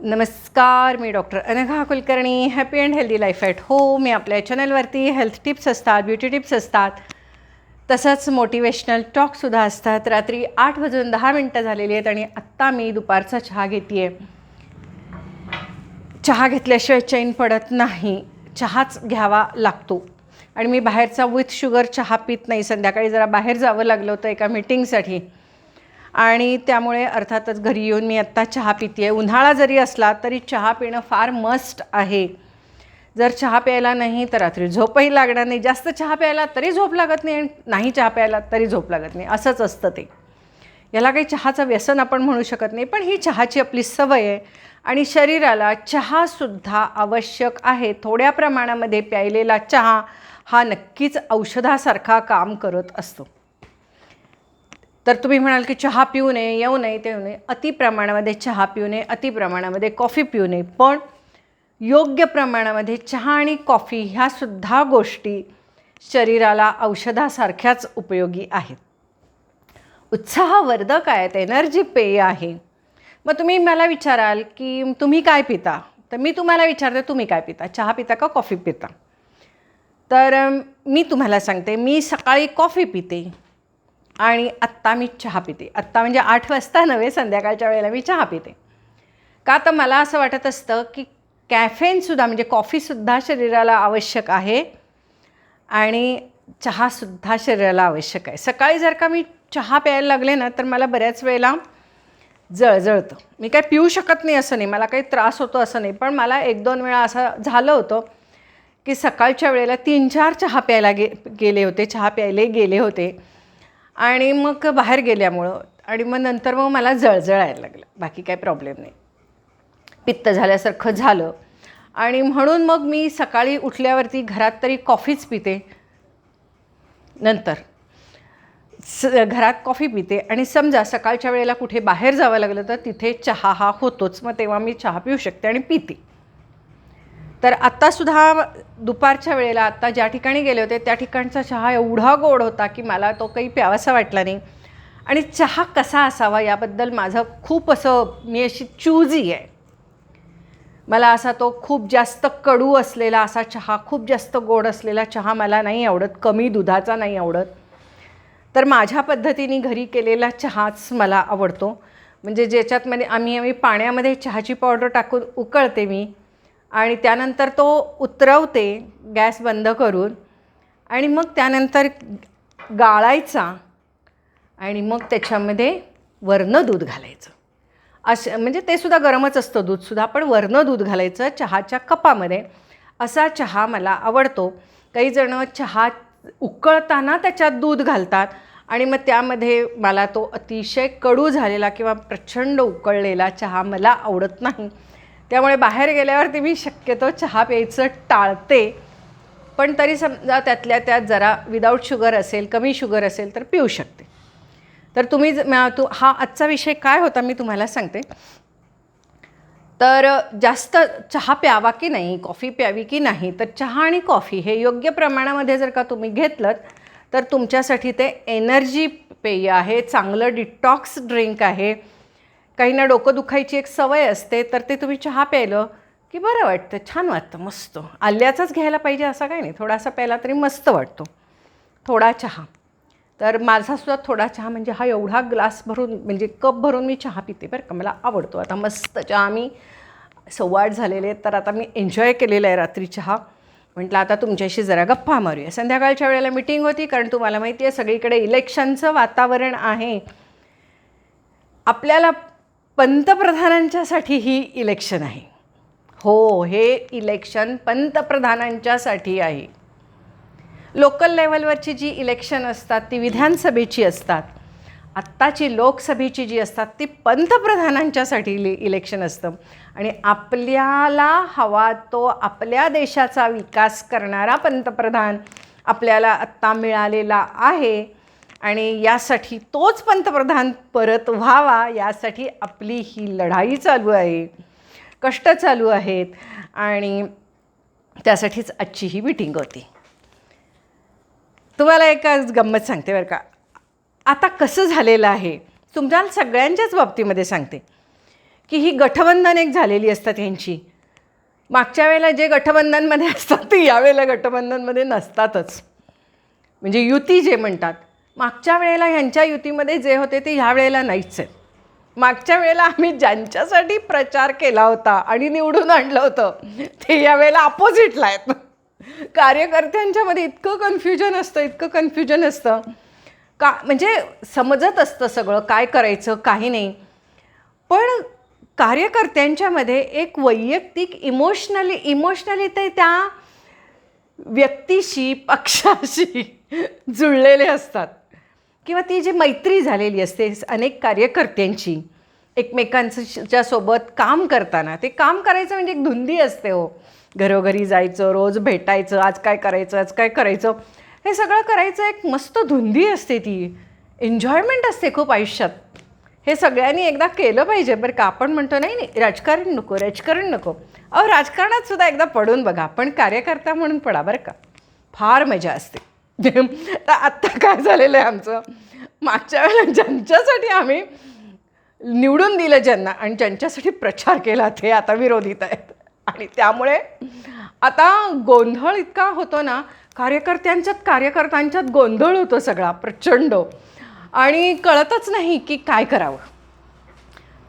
नमस्कार मी doctor Anagha Kulkarni. Happy and healthy life at home मी आपल्या चॅनलवरती हेल्थ टिप्स असतात ब्युटी टिप्स असतात. तसंच मोटिवेशनल टॉकसुद्धा असतात. रात्री आठ वाजून दहा मिनटं झालेली आहेत आणि आत्ता मी दुपारचा चहा घेते आहे चहा घेतल्याशिवाय चैन पडत नाही. चहाच घ्यावा लागतो. आणि मी बाहेरचा विथ शुगर चहा पित नाही. संध्याकाळी जरा बाहेर जावं लागलं होतं एका मीटिंगसाठी आणि त्यामुळे अर्थातच घरी येऊन मी आत्ता चहा पिते आहे उन्हाळा जरी असला तरी चहा पिणं फार मस्ट आहे. जर चहा प्यायला नाही तर रात्री झोपही लागणार नाही. जास्त चहा प्यायला तरी झोप लागत नाही आणि नाही चहा प्यायला तरी झोप लागत नाही. असंच असतं ते. याला काही चहाचं व्यसन आपण म्हणू शकत नाही पण ही चहाची आपली सवय आहे आणि शरीराला चहासुद्धा आवश्यक आहे. थोड्या प्रमाणामध्ये प्यायलेला चहा हा नक्कीच औषधासारखा काम करत असतो. तर तुम्ही म्हणाल की चहा पिऊ नये येऊ नये ते येऊ नये. अति प्रमाणामध्ये चहा पिऊ नये अति प्रमाणामध्ये कॉफी पिऊ नये. पण योग्य प्रमाणामध्ये चहा आणि कॉफी ह्यासुद्धा गोष्टी शरीराला औषधासारख्याच उपयोगी आहेत. उत्साहवर्धक आहेत एनर्जी पेय आहे. मग तुम्ही मला विचाराल की तुम्ही काय पिता? तर मी तुम्हाला विचारते तुम्ही काय पिता? चहा पिता का कॉफी पिता? तर मी तुम्हाला सांगते मी सकाळी कॉफी पिते. आणि आत्ता मी चहा पिते. आत्ता म्हणजे आठ वाजता नव्हे संध्याकाळच्या वेळेला मी चहा पिते. का तर मला असं वाटत असतं की कॅफेनसुद्धा म्हणजे कॉफीसुद्धा शरीराला आवश्यक आहे आणि चहासुद्धा शरीराला आवश्यक आहे. सकाळी जर का मी चहा प्यायला लागले ना तर मला बऱ्याच वेळेला जळजळतं. मी काय पिऊ शकत नाही असं नाही मला काही त्रास होतो असं नाही पण मला एक दोन वेळा असं झालं होतं की सकाळच्या वेळेला तीन चार चहा प्यायला गे गेले होते चहा प्यायले गेले होते. आणि मग बाहेर गेल्यामुळं आणि मग नंतर मग मला जळजळायला लागलं. बाकी काही प्रॉब्लेम नाही. पित्त झाल्यासारखं झालं. आणि म्हणून मग मी सकाळी उठल्यावरती घरात तरी कॉफीच पिते. नंतर. स घरात कॉफी पिते. आणि समजा सकाळच्या वेळेला कुठे बाहेर जावं लागलं तर तिथे चहा हा होतोच. मग तेव्हा मी चहा पिऊ शकते आणि पिते. तर आत्तासुद्धा दुपारच्या वेळेला आत्ता ज्या ठिकाणी गेले होते त्या ठिकाणचा चहा एवढा गोड होता की मला तो काही प्यावासा वाटला नाही. आणि चहा कसा असावा याबद्दल माझं खूप असं मी अशी चूजी आहे. मला असा तो खूप जास्त कडू असलेला असा चहा खूप जास्त गोड असलेला चहा मला नाही आवडत कमी दुधाचा नाही आवडत. तर माझ्या पद्धतीने घरी केलेला चहाच मला आवडतो. म्हणजे ज्याच्यात म्हणजे आम्ही आम्ही पाण्यामध्ये चहाची पावडर टाकून उकळते मी. आणि त्यानंतर तो उतरवते गॅस बंद करून आणि मग त्यानंतर गाळायचा आणि मग त्याच्यामध्ये वरनं दूध घालायचं. असं म्हणजे ते सुद्धा गरमच असतं दूधसुद्धा पण वरनं दूध घालायचं चहाच्या कपामध्ये. असा चहा मला आवडतो. काही जणं चहा उकळताना त्याच्यात दूध घालतात आणि मग त्यामध्ये मला तो अतिशय कडू झालेला किंवा प्रचंड उकळलेला चहा मला आवडत नाही. त्यामुळे बाहेर गेल्यावरती मी शक्यतो चहा प्यायचं टाळते. पण तरी समजा त्यातल्या त्यात जरा विदाऊट शुगर असेल कमी शुगर असेल तर पिऊ शकते. तर तुम्ही ज- तू हा आजचा विषय काय होता मी तुम्हाला सांगते. तर जास्त चहा प्यावा की नाही कॉफी प्यावी की नाही तर चहा आणि कॉफी हे योग्य प्रमाणामध्ये जर का तुम्ही घेतलं तर तुमच्यासाठी ते एनर्जी पेय आहे चांगलं डिटॉक्स ड्रिंक आहे. काहींना डोकं दुखायची एक सवय असते तर ते तुम्ही चहा प्यायलं की बरं वाटतं छान वाटतं मस्त. आल्याचाच घ्यायला पाहिजे असा काही नाही थोडासा प्यायला तरी मस्त वाटतो. थोडा चहा. तर माझासुद्धा थोडा चहा म्हणजे हा एवढा ग्लास भरून म्हणजे कप भरून मी चहा पिते बरं का मला आवडतो. आता मस्त चहा मी सव्वाट झालेले आहेत तर आता मी एन्जॉय केलेलं आहे रात्री चहा. म्हटलं आता तुमच्याशी जरा गप्पा मारूया. संध्याकाळच्या वेळेला मिटिंग होती कारण तुम्हाला माहिती आहे सगळीकडे इलेक्शनचं वातावरण आहे. आपल्याला पंतप्रधानांच्यासाठी ही इलेक्शन आहे. हो हे इलेक्शन पंतप्रधानांच्यासाठी आहे. लोकल लेवलवरची जी इलेक्शन असतात ती विधानसभेची असतात. आत्ताची लोकसभेची जी असतात ती पंतप्रधानांच्यासाठी इले इलेक्शन असतं. आणि आपल्याला हवा तो आपल्या देशाचा विकास करणारा पंतप्रधान आपल्याला आत्ता मिळालेला आहे. आणि यासाठी तोच पंतप्रधान परत व्हावा यासाठी आपली ही लढाई चालू आहे. कष्ट चालू आहेत आणि त्यासाठीच आजची ही मिटिंग होती. तुम्हाला एक आज गंमत सांगते बरं का. आता कसं झालेलं आहे तुमच्या सगळ्यांच्याच बाबतीमध्ये सांगते. की ही गठबंधन एक झालेली असतात यांची. मागच्या वेळेला जे गठबंधनमध्ये असतात ते यावेळेला गठबंधनमध्ये नसतातच. म्हणजे युती जे म्हणतात मागच्या वेळेला ह्यांच्या युतीमध्ये जे होते ते ह्या वेळेला नाहीच आहेत मागच्या वेळेला आम्ही ज्यांच्यासाठी प्रचार केला होता आणि निवडून आणलं होतं ते यावेळेला अपोजिटला आहेत. कार्यकर्त्यांच्यामध्ये इतकं कन्फ्युजन असतं इतकं कन्फ्युजन असतं. का म्हणजे समजत असतं सगळं काय करायचं काही नाही. पण कार्यकर्त्यांच्यामध्ये एक वैयक्तिक इमोशनली इमोशनली ते त्या व्यक्तीशी पक्षाशी जुळलेले असतात. किंवा ती जी मैत्री झालेली असते अनेक कार्यकर्त्यांची एकमेकांच्या सोबत काम करताना ते काम करायचं म्हणजे एक धुंदी असते हो. घरोघरी जायचं रोज भेटायचं आज काय करायचं आज काय करायचं हे सगळं करायचं एक मस्त धुंदी असते ती. एन्जॉयमेंट असते खूप आयुष्यात. हे सगळ्यांनी एकदा केलं पाहिजे बरं का? आपण म्हणतो नाही नाही राजकारण नको राजकारण नको. अहो राजकारणात सुद्धा एकदा पडून बघा आपण कार्यकर्ता म्हणून पडा बरं का? फार मजा असते. तर आत्ता काय झालेलं आहे आमचं? मागच्या वेळेला ज्यांच्यासाठी आम्ही निवडून दिलं ज्यांना आणि ज्यांच्यासाठी प्रचार केला ते आता विरोधीत आहेत. आणि त्यामुळे आता गोंधळ इतका होतो ना कार्यकर्त्यांच्यात कार्यकर्त्यांच्यात गोंधळ होतो सगळा प्रचंड. आणि कळतच नाही की काय करावं.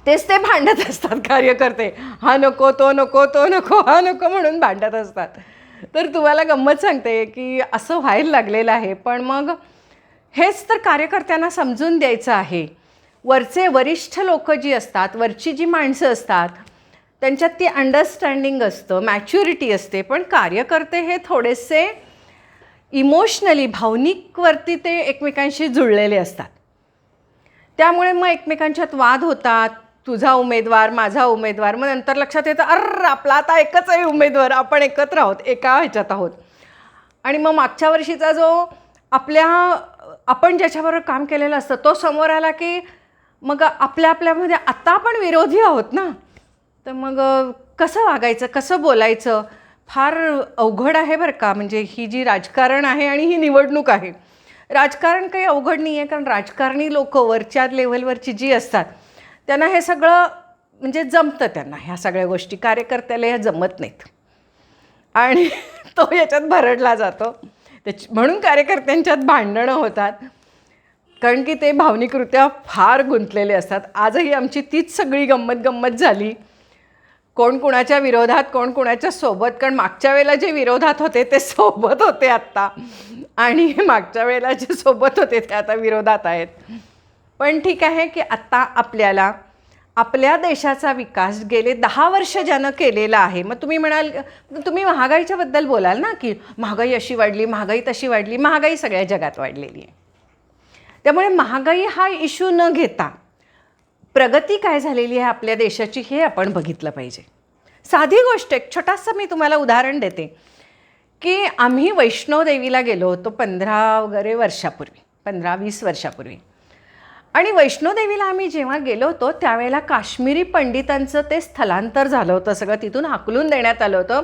तेच ते भांडत असतात कार्यकर्ते. हा नको तो नको तो नको हा नको म्हणून भांडत असतात. तर तुम्हाला गंमत सांगते की असं व्हायला लागलेलं आहे. पण मग हेच तर कार्यकर्त्यांना समजून द्यायचं आहे. वरचे वरिष्ठ लोक जी असतात वरची जी माणसं असतात त्यांच्यात ती अंडरस्टँडिंग असतं मॅच्युरिटी असते. पण कार्यकर्ते हे थोडेसे इमोशनली भावनिकवरती ते एकमेकांशी जुळलेले असतात. त्यामुळे मग एकमेकांच्यात वाद होतात तुझा उमेदवार माझा उमेदवार. मग नंतर लक्षात येतं अर आपला आता एकच आहे उमेदवार. आपण एकत्र आहोत एका ह्याच्यात आहोत. आणि मग मागच्या वर्षीचा जो आपल्या आपण ज्याच्याबरोबर काम केलेलं असतं तो समोर आला की मग आपल्या आपल्यामध्ये आत्ता आपण विरोधी आहोत ना? तर मग कसं वागायचं कसं बोलायचं? फार अवघड आहे बरं का. म्हणजे ही जी राजकारण आहे आणि ही निवडणूक आहे. राजकारण काही अवघड नाही आहे कारण राजकारणी लोक वरच्या लेवलवरची जी असतात त्यांना हे सगळं म्हणजे जमतं त्यांना ह्या सगळ्या गोष्टी. कार्यकर्त्याला ह्या जमत नाहीत. आणि तो याच्यात भरडला जातो. त्याची म्हणून कार्यकर्त्यांच्यात भांडणं होतात. कारण की ते भावनिकरित्या फार गुंतलेले असतात. आजही आमची तीच सगळी गंमत गंमत झाली. कोण कुणाच्या विरोधात कोण कुणाच्या सोबत. कारण मागच्या वेळेला जे विरोधात होते ते सोबत होते आत्ता आणि मागच्या वेळेला जे सोबत होते ते आता विरोधात आहेत. पण ठीक आहे की आत्ता आपल्याला आपल्या देशाचा विकास गेले दहा वर्ष ज्यानं केलेला आहे मग तुम्ही म्हणाल तुम्ही महागाईच्याबद्दल बोलाल ना की महागाई अशी वाढली महागाई तशी वाढली महागाई सगळ्या जगात वाढलेली आहे. त्यामुळे महागाई हा इश्यू न घेता प्रगती काय झालेली आहे आपल्या देशाची हे आपण बघितलं पाहिजे. साधी गोष्ट एक छोटासा मी तुम्हाला उदाहरण देते की आम्ही वैष्णोदेवीला गेलो होतो पंधरा वगैरे वर्षापूर्वी पंधरा वीस वर्षापूर्वी. आणि वैष्णोदेवीला आम्ही जेव्हा गेलो होतो त्यावेळेला काश्मीरी पंडितांचं ते स्थलांतर झालं होतं सगळं. तिथून हाकलून देण्यात आलं होतं.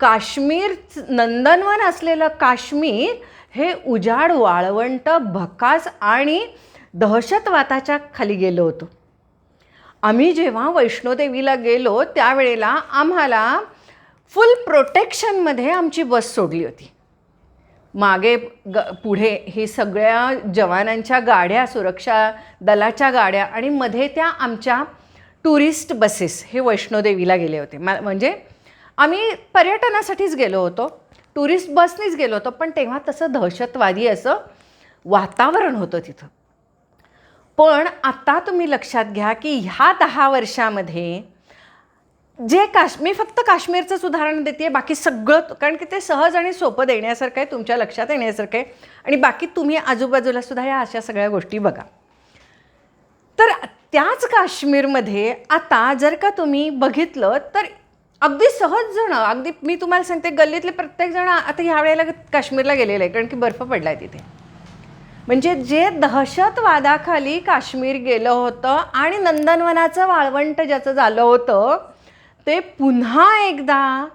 काश्मीर नंदनवन असलेलं काश्मीर हे उजाड वाळवंट भकास आणि दहशतवादाच्या खाली गेलो होतो. आम्ही जेव्हा वैष्णोदेवीला गेलो त्यावेळेला आम्हाला फुल प्रोटेक्शनमध्ये आमची बस सोडली होती. मागे ग पुढे हे सगळ्या जवानांच्या गाड्या सुरक्षा दलाच्या गाड्या आणि मध्ये त्या आमच्या टुरिस्ट बसेस हे वैष्णोदेवीला गेले होते. म्हणजे आम्ही पर्यटनासाठीच गेलो होतो टुरिस्ट बसनीच गेलो होतो पण तेव्हा तसं दहशतवादी असं वातावरण होतं तिथं. पण आत्ता तुम्ही लक्षात घ्या की ह्या दहा वर्षामध्ये जे काश मी फक्त काश्मीरचंच उदाहरण देते बाकी सगळं कारण की ते सहज आणि सोपं देण्यासारखं आहे तुमच्या लक्षात येण्यासारखं आहे. आणि बाकी तुम्ही आजूबाजूला सुद्धा या अशा सगळ्या गोष्टी बघा. तर त्याच काश्मीरमध्ये आता जर का तुम्ही बघितलं तर अगदी सहज जण अगदी मी तुम्हाला सांगते गल्लीतले प्रत्येकजण आता ह्या वेळेला काश्मीरला गेलेलं आहे कारण की बर्फ पडला आहे तिथे. म्हणजे जे दहशतवादाखाली काश्मीर गेलं होतं आणि नंदनवनाचं वाळवंट ज्याचं झालं होतं ते पुन्हा एकदा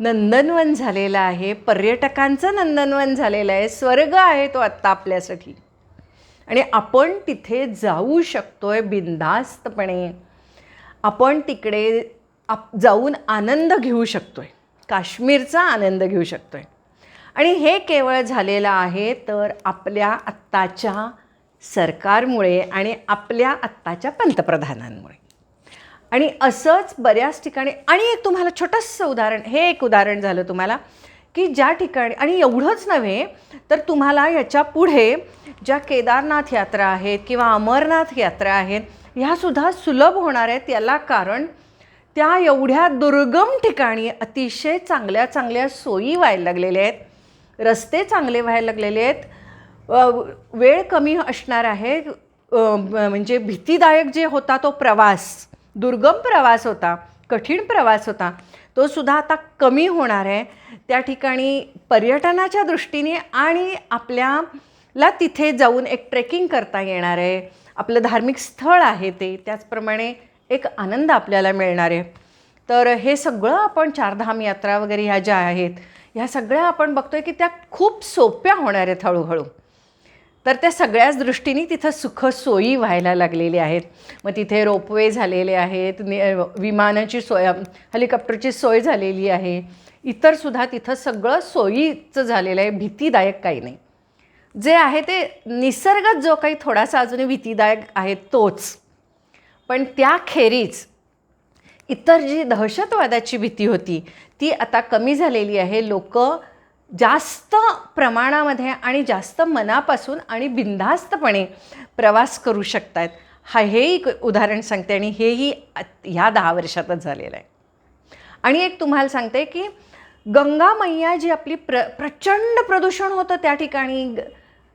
नंदनवन झालेलं आहे. पर्यटकांचं नंदनवन झालेलं आहे. स्वर्ग आहे तो आत्ता आपल्यासाठी. आणि आपण तिथे जाऊ शकतो आहे बिनधास्तपणे. आपण तिकडे आप जाऊन आनंद घेऊ शकतो आहे काश्मीरचा आनंद घेऊ शकतो आहे आणि हे केवळ झालेलं आहे तर आपल्या आत्ताच्या सरकारमुळे आणि आपल्या आत्ताच्या पंतप्रधानांमुळे. आणि असंच बऱ्याच ठिकाणी आणि एक तुम्हाला छोटंसं उदाहरण हे एक उदाहरण झालं तुम्हाला की ज्या ठिकाणी आणि एवढंच नव्हे तर तुम्हाला याच्यापुढे ज्या केदारनाथ यात्रा आहेत किंवा अमरनाथ यात्रा आहेत ह्यासुद्धा सुलभ होणार आहेत याला कारण त्या एवढ्या दुर्गम ठिकाणी अतिशय चांगल्या चांगल्या सोयी व्हायला लागलेल्या आहेत रस्ते चांगले व्हायला लागलेले आहेत वेळ कमी असणार आहे म्हणजे भीतीदायक जे होता तो प्रवास दुर्गम प्रवास होता कठीण प्रवास होता तो सुद्धा आता कमी होणार आहे. त्या ठिकाणी पर्यटनाच्या दृष्टीने आणि आपल्याला तिथे जाऊन एक ट्रेकिंग करता येणार आहे. आपलं धार्मिक स्थळ आहे ते त्याचप्रमाणे एक आनंद आपल्याला मिळणार आहे. तर हे सगळं आपण चारधाम यात्रा वगैरे ह्या ज्या आहेत ह्या सगळ्या आपण बघतोय की त्या खूप सोप्या होणार आहेत हळूहळू. तर त्या सगळ्याच दृष्टीने तिथं सुखसोयी व्हायला लागलेली आहेत. मग तिथे रोपवे झालेले आहेत विमानाची सोय हेलिकॉप्टरची सोय झालेली आहे. इतरसुद्धा तिथं सगळं सोयीचं झालेलं आहे भीतीदायक काही नाही. जे आहे ते निसर्गात जो काही थोडासा अजूनही भीतीदायक आहे तोच. पण त्याखेरीज इतर जी दहशतवादाची भीती होती ती आता कमी झालेली आहे. लोक जास्त प्रमाणामध्ये आणि जास्त मनापासून आणि बिनधास्तपणे प्रवास करू शकतात हा हेही उदाहरण सांगते आणि हेही ह्या दहा वर्षातच झालेलं आहे. आणि एक तुम्हाला सांगते की गंगा मैया जी आपली प्र प्रचंड प्रदूषण होतं त्या ठिकाणी ग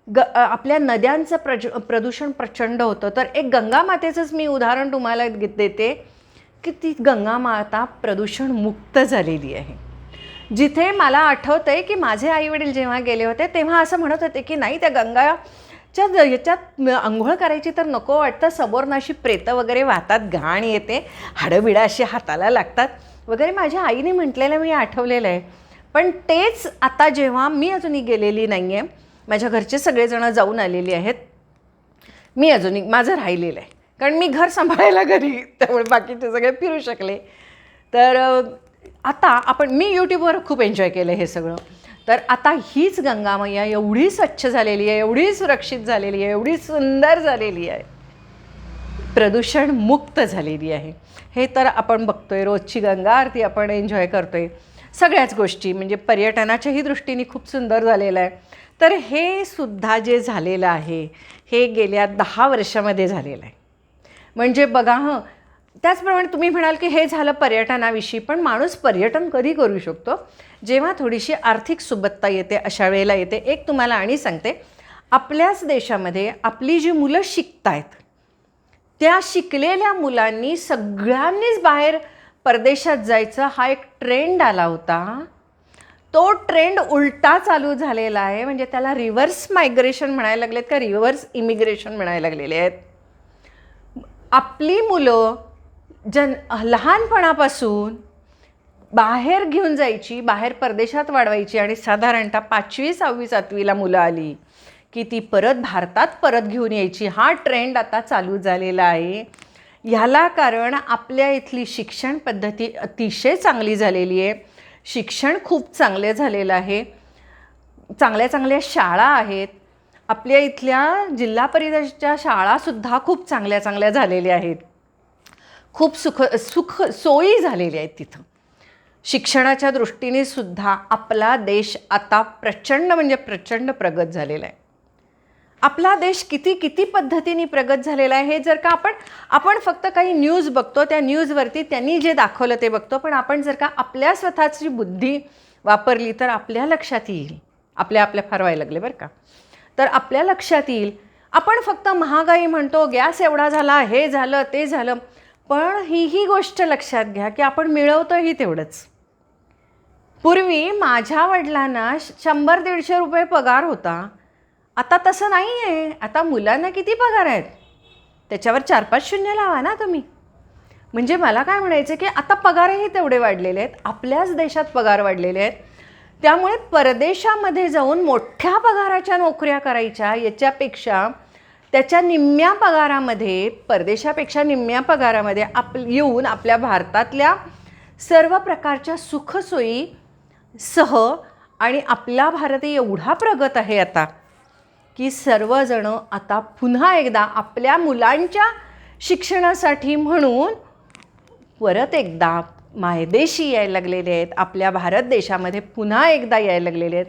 ग आपल्या नद्यांचं प्रज प्रदूषण प्रचंड होतं. तर एक गंगा मातेचंच मी उदाहरण तुम्हाला देते की ती गंगा माता प्रदूषण मुक्त झालेली आहे. जिथे मला आठवतं आहे की माझे आईवडील जेव्हा गेले होते तेव्हा असं म्हणत होते की नाही त्या गंगाच्या च्या याच्यात आंघोळ करायची तर नको वाटतं. समोरनं अशी प्रेतं वगैरे वाहतात घाण येते हाडंबिडं अशी हाताला लागतात. वगैरे माझ्या आईने म्हटलेलं मी आठवलेलं आहे. पण तेच आता जेव्हा मी अजूनही गेलेली नाही आहे माझ्या घरचे सगळेजणं जाऊन आलेली आहेत मी अजूनही माझं राहिलेलं आहे. कारण मी घर सांभाळायला घरी त्यामुळे बाकीचे सगळे फिरू शकले. तर आता आपण मी यूट्यूबवर खूप एन्जॉय केलं हे सगळं. तर आता हीच गंगा मैया एवढी स्वच्छ झालेली आहे एवढी सुरक्षित झालेली आहे एवढी सुंदर झालेली आहे. प्रदूषण मुक्त झालेली आहे. हे तर आपण बघतोय रोजची गंगा आरती आपण एन्जॉय करतोय. सगळ्याच गोष्टी म्हणजे पर्यटनाच्याही दृष्टीने खूप सुंदर झालेलं आहे. तर हे सुद्धा जे झालेलं आहे हे गेल्या दहा वर्षामध्ये झालेलं आहे. म्हणजे बघा हं त्याचप्रमाणे तुम्ही म्हणाल की हे झालं पर्यटनाविषयी पण माणूस पर्यटन कधी करू शकतो? जेव्हा थोडीशी आर्थिक सुबत्ता येते अशा वेळेला येते. एक तुम्हाला आणि सांगते आपल्याच देशामध्ये आपली जी मुलं शिकत आहेत त्या शिकलेल्या मुलांनी सगळ्यांनीच बाहेर परदेशात जायचं हा एक ट्रेंड आला होता. तो ट्रेंड उलटा चालू झालेला आहे. म्हणजे त्याला रिव्हर्स मायग्रेशन म्हणायला लागलेत का? रिव्हर्स इमिग्रेशन म्हणायला लागलेले आहेत. आपली मुलं जन लहानपणापासून बाहेर घेऊन जायची बाहेर परदेशात वाढवायची आणि साधारणतः पाचवी सहावी सातवीला मुलं आली की ती परत भारतात परत घेऊन यायची. हा ट्रेंड आता चालू झालेला आहे. ह्याला कारण आपल्या इथली शिक्षण पद्धती अतिशय चांगली झालेली आहे. शिक्षण खूप चांगलं झालेलं आहे. चांगल्या चांगल्या शाळा आहेत. आपल्या इथल्या जिल्हा परिषदेच्या शाळासुद्धा खूप चांगल्या चांगल्या झालेल्या आहेत. खूप सुख सुख सोयी झालेल्या आहेत तिथं. शिक्षणाच्या दृष्टीने सुद्धा आपला देश आता प्रचंड म्हणजे प्रचंड प्रगत झालेला आहे. आपला देश किती किती पद्धतीने प्रगत झालेला आहे हे जर का आपण आपण फक्त काही न्यूज बघतो त्या न्यूजवरती त्यांनी जे दाखवलं ते बघतो पण आपण जर का आपल्या स्वतःची बुद्धी वापरली तर आपल्या लक्षात येईल. आपल्या आपल्या फार व्हायला लागले बरं का. तर आपल्या लक्षात येईल. आपण फक्त महागाई म्हणतो गॅस एवढा झाला हे झालं ते झालं. पण ही ही गोष्ट लक्षात घ्या की आपण मिळवतोही तेवढंच. पूर्वी माझ्या वडिलांना शंभर दीडशे रुपये पगार होता. आता तसं नाही आहे आता मुलांना किती पगार आहेत? त्याच्यावर चार पाच शून्य लावा ना तुम्ही. म्हणजे मला काय म्हणायचं की आता पगारही तेवढे वाढलेले आहेत. आपल्याच देशात पगार वाढलेले आहेत. त्यामुळे परदेशामध्ये जाऊन मोठ्या पगाराच्या नोकऱ्या करायच्या याच्यापेक्षा त्याच्या निम्म्या पगारामध्ये परदेशापेक्षा निम्म्या पगारामध्ये आप येऊन आपल्या भारतातल्या सर्व प्रकारच्या सुखसोयी सह आणि आपला भारत एवढा प्रगत आहे आता की सर्वजणं आता पुन्हा एकदा आपल्या मुलांच्या शिक्षणासाठी म्हणून परत एकदा मायदेशी यायला लागलेले आहेत. आपल्या भारत देशामध्ये पुन्हा एकदा यायला लागलेले आहेत.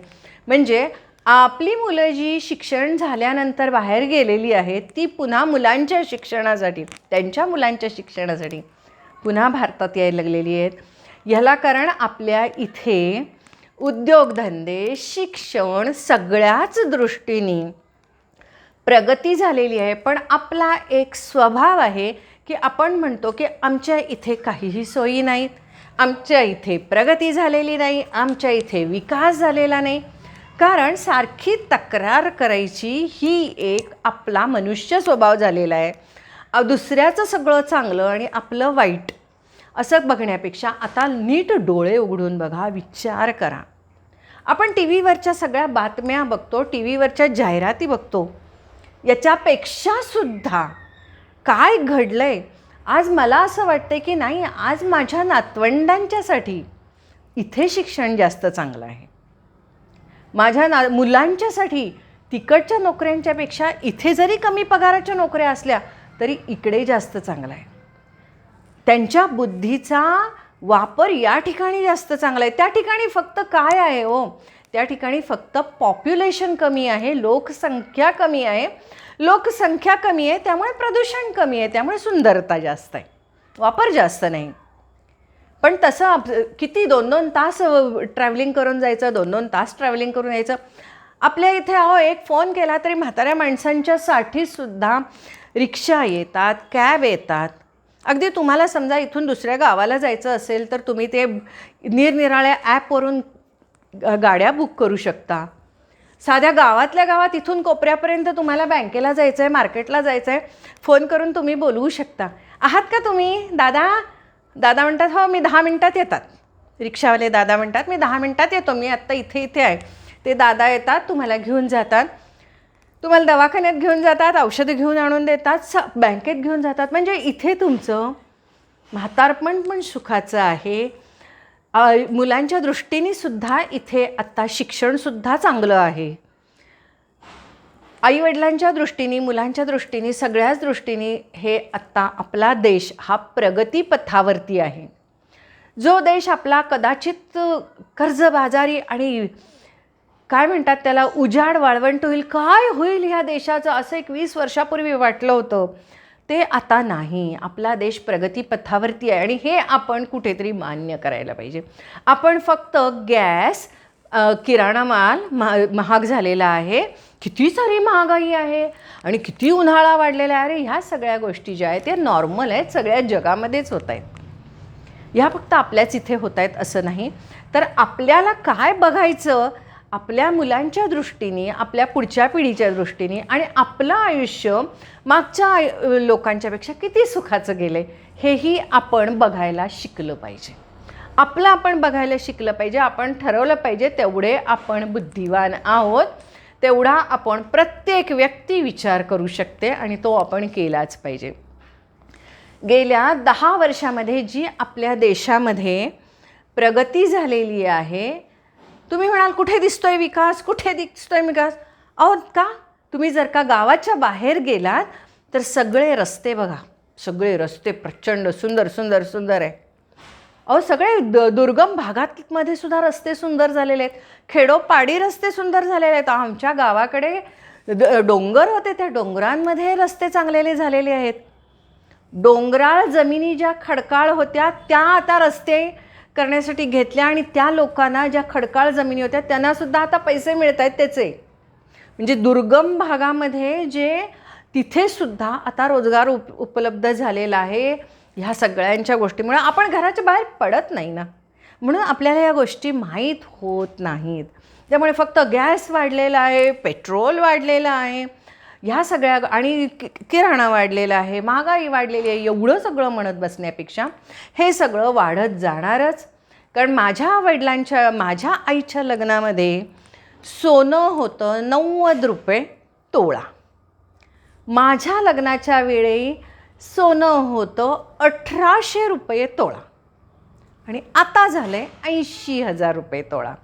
म्हणजे आपली मुलं जी शिक्षण झाल्यानंतर बाहेर गेलेली आहेत ती पुन्हा मुलांच्या शिक्षणासाठी त्यांच्या मुलांच्या शिक्षणासाठी पुन्हा भारतात यायला लागलेली आहेत. ह्याला कारण आपल्या इथे उद्योगधंदे शिक्षण सगळ्याच दृष्टीने प्रगती झालेली आहे. पण आपला एक स्वभाव आहे की आपण म्हणतो की आमच्या इथे काहीही सोयी नाहीत. आमच्या इथे प्रगती झालेली नाही. आमच्या इथे विकास झालेला नाही. कारण सारखी तक्रार करायची ही एक आपला मनुष्य स्वभाव झालेला आहे. दुसऱ्याचं सगळं चांगलं आणि आपलं वाईट असं बघण्यापेक्षा आता नीट डोळे उघडून बघा विचार करा. आपण टी व्हीवरच्या सगळ्या बातम्या बघतो टी व्हीवरच्या जाहिराती बघतो. याच्यापेक्षा सुद्धा काय घडलं आहे आज मला असं वाटतं की नाही आज माझ्या नातवंडांच्यासाठी इथे शिक्षण जास्त चांगलं आहे. माझ्या ना मुलांच्यासाठी तिकडच्या नोकऱ्यांच्यापेक्षा इथे जरी कमी पगाराच्या नोकऱ्या असल्या तरी इकडे जास्त चांगलं आहे. त्यांच्या बुद्धीचा वापर या ठिकाणी जास्त चांगला आहे. त्या ठिकाणी फक्त काय आहे हो? त्या ठिकाणी फक्त पॉप्युलेशन कमी आहे लोकसंख्या कमी आहे. लोकसंख्या कमी आहे त्यामुळे प्रदूषण कमी आहे त्यामुळे सुंदरता जास्त आहे. वापर जास्त नाही. पण तसं आप किती दोन दोन तास ट्रॅव्हलिंग करून जायचं दोन दोन तास ट्रॅव्हलिंग करून यायचं. आपल्या इथे अहो एक फोन केला तरी म्हाताऱ्या माणसांच्यासाठीसुद्धा रिक्षा येतात कॅब येतात. अगदी तुम्हाला समजा इथून दुसऱ्या गावाला जायचं असेल तर तुम्ही ते निरनिराळ्या ॲपवरून गाड्या बुक करू शकता. साध्या गावातल्या गावात इथून कोपऱ्यापर्यंत तुम्हाला बँकेला जायचं आहे मार्केटला जायचं आहे फोन करून तुम्ही बोलवू शकता. आहात का तुम्ही? दादा दादा म्हणतात हो मी दहा मिनटात येतात. रिक्षावाले दादा म्हणतात मी दहा मिनटात येतो मी आत्ता इथे इथे आहे. ते दादा येतात तुम्हाला घेऊन जातात. तुम्हाला दवाखान्यात घेऊन जातात औषधं घेऊन आणून देतात स बँकेत घेऊन जातात. म्हणजे इथे तुमचं म्हातारपण पण सुखाचं आहे. मुलांच्या दृष्टीने सुद्धा इथे आत्ता शिक्षणसुद्धा चांगलं आहे. आईवडिलांच्या दृष्टीने मुलांच्या दृष्टीने सगळ्याच दृष्टीने हे आत्ता आपला देश हा प्रगतीपथावरती आहे. जो देश आपला कदाचित कर्जबाजारी आणि काय म्हणतात त्याला उजाड वाळवंट होईल काय होईल ह्या देशाचं असं एक वीस वर्षापूर्वी वाटलं होतं ते आता नाही. आपला देश प्रगतीपथावरती आहे आणि हे आपण कुठेतरी मान्य करायला पाहिजे. आपण फक्त गॅस किराणा माल महा महाग झालेला आहे. किती सारी महागाई आहे. आणि किती उन्हाळा वाढलेला आहे. अरे ह्या सगळ्या गोष्टी ज्या आहेत त्या नॉर्मल आहेत. सगळ्या जगामध्येच होत आहेत. ह्या फक्त आपल्याच इथे होत आहेत असं नाही. तर आपल्याला काय बघायचं? आपल्या मुलांच्या दृष्टीने आपल्या पुढच्या पिढीच्या दृष्टीने आणि आपलं आयुष्य मागच्या आयु लोकांच्यापेक्षा किती सुखाचं गेलं आहे हेही आपण बघायला शिकलं पाहिजे. आपलं आपण बघायला शिकलं पाहिजे आपण ठरवलं पाहिजे तेवढे आपण बुद्धिवान आहोत. तेवढा आपण प्रत्येक व्यक्ती विचार करू शकते आणि तो आपण केलाच पाहिजे. गेल्या दहा वर्षामध्ये जी आपल्या देशामध्ये प्रगती झालेली आहे तुम्ही म्हणाल कुठे दिसतोय विकास? कुठे दिसतोय विकास? अहो का? तुम्ही जर का गावाच्या बाहेर गेलात तर सगळे रस्ते बघा. सगळे रस्ते प्रचंड सुंदर सुंदर सुंदर आहे. अहो सगळे द दुर्गम भागातमध्ये सुद्धा रस्ते सुंदर झालेले आहेत. खेडोपाडी रस्ते सुंदर झालेले आहेत. आमच्या गावाकडे डोंगर होते. त्या डोंगरांमध्ये रस्ते चांगलेले झालेले आहेत. डोंगराळ जमिनी ज्या खडकाळ होत्या त्या आता रस्ते करण्यासाठी घेतल्या आणि त्या लोकांना ज्या खडकाळ जमिनी होत्या त्यांनासुद्धा आता पैसे मिळत आहेत त्याचे. म्हणजे दुर्गम भागामध्ये जे तिथेसुद्धा आता रोजगार उप उपलब्ध झालेला आहे. ह्या सगळ्यांच्या गोष्टीमुळे आपण घराच्या बाहेर पडत नाही ना. म्हणून आपल्याला या गोष्टी माहीत होत नाहीत. त्यामुळे फक्त गॅस वाढलेला आहे पेट्रोल वाढलेलं आहे ह्या सगळ्या आणि कि किराणा वाढलेला आहे महागाई वाढलेली आहे एवढं सगळं म्हणत बसण्यापेक्षा हे सगळं वाढत जाणारच. कारण माझ्या वडिलांच्या माझ्या आईच्या लग्नामध्ये सोनं होतं नव्वद रुपये तोळा. माझ्या लग्नाच्या वेळी सोनं होतं अठराशे रुपये तोळा. आणि आता झालं आहे ऐंशी हजार रुपये तोळा.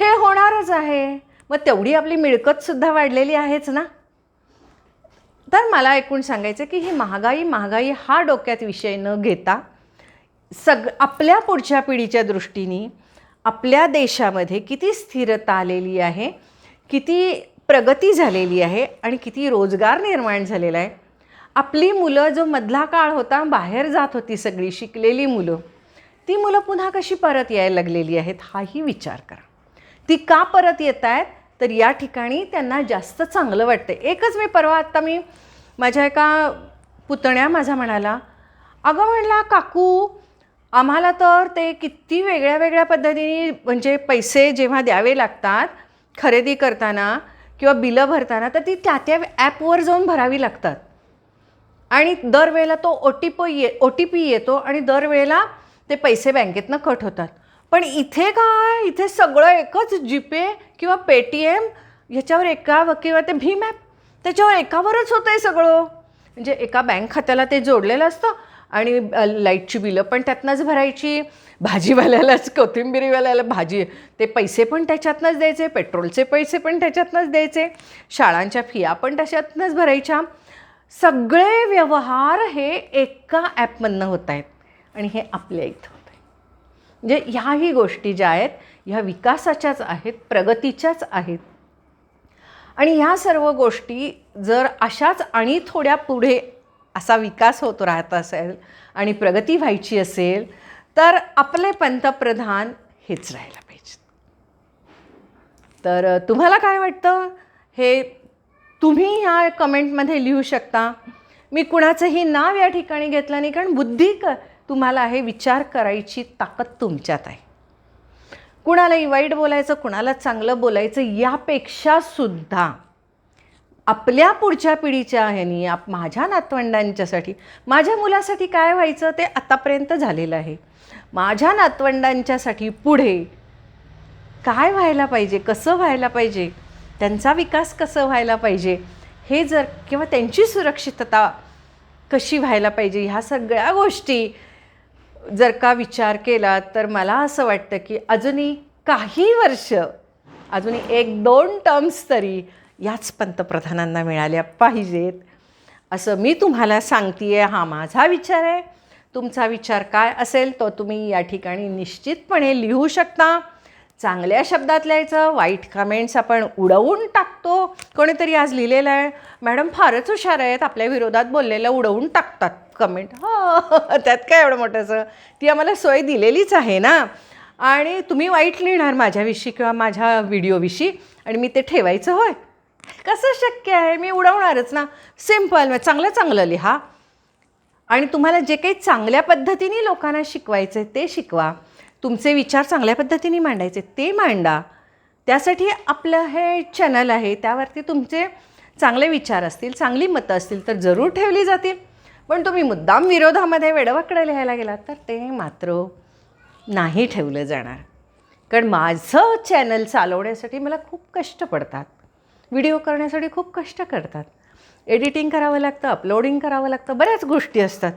हे होणारच आहे. मग तेवढी आपली मिळकतसुद्धा वाढलेली आहेच ना? तर मला ऐकून सांगायचं की ही महागाई महागाई हा डोक्यात विषय न घेता सग आपल्या पुढच्या पिढीच्या दृष्टीने आपल्या देशामध्ये किती स्थिरता आलेली आहे किती प्रगती झालेली आहे आणि किती रोजगार निर्माण झालेला आहे. आपली मुलं जो मधला काळ होता बाहेर जात होती सगळी शिकलेली मुलं ती मुलं पुन्हा कशी परत यायला लागलेली आहेत हाही विचार करा. ती का परत येत आहेत तर या ठिकाणी त्यांना जास्त चांगलं वाटतं एकच मी परवा आत्ता मी माझ्या एका पुतण्या माझा म्हणाला अगं म्हणला काकू आम्हाला तर ते किती वेगळ्या वेगळ्या पद्धतीने म्हणजे पैसे जेव्हा द्यावे लागतात खरेदी करताना किंवा बिलं भरताना तर ती त्या त्या ॲपवर जाऊन भरावी लागतात. आणि दरवेळेला तो ओ टी पी ये ओ टी पी येतो आणि दरवेळेला ते पैसे बँकेतनं कट होतात. पण इथे काय? इथे सगळं एकच जीपे किंवा पेटीएम ह्याच्यावर एका किंवा ते भीम ॲप त्याच्यावर एकावरच होतं आहे सगळं. म्हणजे एका बँक खात्याला ते जोडलेलं असतं आणि लाईटची बिलं पण त्यातनंच भरायची भाजीवाल्यालाच कोथिंबिरीवाल्याला भाजी ते पैसे पण त्याच्यातनंच द्यायचे पेट्रोलचे पैसे पण त्याच्यातनंच द्यायचे शाळांच्या फिया पण त्याच्यातनंच भरायच्या. सगळे व्यवहार हे एका ॲपमधनं होत आहेत आणि हे आपल्या इथं होत आहे म्हणजे ह्याही गोष्टी ज्या आहेत ह्या विकासाच्याच आहेत प्रगतीच्याच आहेत. आणि ह्या सर्व गोष्टी जर अशाच आणि थोड्या पुढे असा विकास होत राहत असेल आणि प्रगती व्हायची असेल तर आपले पंतप्रधान हेच राहायला पाहिजेत. तर तुम्हाला काय वाटतं? हे तुम्ही ह्या कमेंटमध्ये लिहू शकता. मी कुणाचंही नाव या ठिकाणी घेतलं नाही कारण बुद्धी क तुम्हाला हे विचार करायची ताकद तुमच्यात आहे. कुणालाही वाईट बोलायचं कुणाला चांगलं बोलायचं यापेक्षा सुद्धा आपल्या पुढच्या पिढीच्या ह्यानी आप माझ्या नातवंडांच्यासाठी माझ्या मुलासाठी काय व्हायचं ते आतापर्यंत झालेलं आहे. माझ्या नातवंडांच्यासाठी पुढे काय व्हायला पाहिजे कसं व्हायला पाहिजे त्यांचा विकास कसं व्हायला पाहिजे? हे जर किंवा त्यांची सुरक्षितता कशी व्हायला पाहिजे? ह्या सगळ्या गोष्टी जर का विचार केला तर मला असं वाटतं की अजूनही काही वर्ष अजूनही एक दोन टर्म्स तरी याच पंतप्रधानांना मिळाल्या पाहिजेत. असं मी तुम्हाला सांगते आहे हा माझा विचार आहे. तुमचा विचार काय असेल तो तुम्ही या ठिकाणी निश्चितपणे लिहू शकता. चांगल्या शब्दात लिहायचं वाईट कमेंट्स आपण उडवून टाकतो. कोणीतरी आज लिहिलेलं आहे. मॅडम फारच हुशार आहेत. आपल्या विरोधात बोललेलं उडवून टाकतात कमेंट हो त्यात काय एवढं मोठंसं? ती आम्हाला सोय दिलेलीच आहे ना. आणि तुम्ही वाईट लिहिणार माझ्याविषयी किंवा माझ्या व्हिडिओविषयी. आणि मी ते ठेवायचं होय. कसं शक्य आहे? मी उडवणारच ना. सिंपल चांगलं चांगलं लिहा. आणि तुम्हाला जे काही चांगल्या पद्धतीने लोकांना शिकवायचं आहे ते शिकवा. तुमचे विचार चांगल्या पद्धतीने मांडायचे ते मांडा. त्यासाठी आपलं हे चॅनल आहे त्यावरती तुमचे चांगले विचार असतील चांगली मतं असतील तर जरूर ठेवली जातील. पण तुम्ही मुद्दाम विरोधामध्ये वेडवाकडे लिहायला गेलात तर ते मात्र नाही ठेवलं जाणार. कारण माझं चॅनल चालवण्यासाठी मला खूप कष्ट पडतात. व्हिडिओ करण्यासाठी खूप कष्ट करतात. एडिटिंग करावं लागतं अपलोडिंग करावं लागतं बऱ्याच गोष्टी असतात.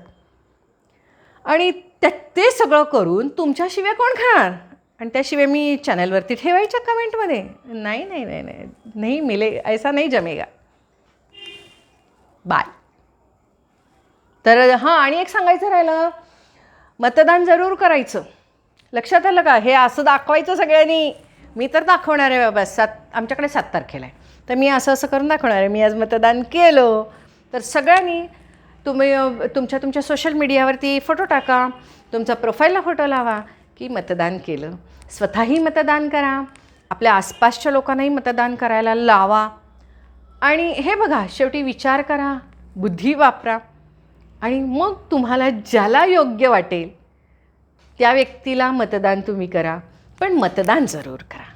आणि त्या ते सगळं करून तुमच्याशिवाय कोण खाणार? आणि त्याशिवाय मी चॅनलवरती ठेवायच्या कमेंटमध्ये नाही नाही नाही नाही. नाही मिले ऐसा नाही जमेगा. बाय तर हां आणि एक सांगायचं राहिलं. मतदान जरूर करायचं. लक्षात आलं का? हे असं दाखवायचं सगळ्यांनी. मी तर दाखवणार आहे बाबा. सात आमच्याकडे सात तारखेला आहे. तर मी असं असं करून दाखवणार आहे. मी आज मतदान केलं. तर सगळ्यांनी तुम्ही तुमच्या तुमच्या सोशल मीडियावरती फोटो टाका. तुमचा प्रोफाईलला फोटो लावा की मतदान केलं. स्वतःही मतदान करा. आपल्या आसपासच्या लोकांनाही मतदान करायला लावा. आणि हे बघा शेवटी विचार करा बुद्धी वापरा. आणि मग तुम्हाला ज्याला योग्य वाटेल त्या व्यक्तीला मतदान तुम्ही करा. पण मतदान जरूर करा.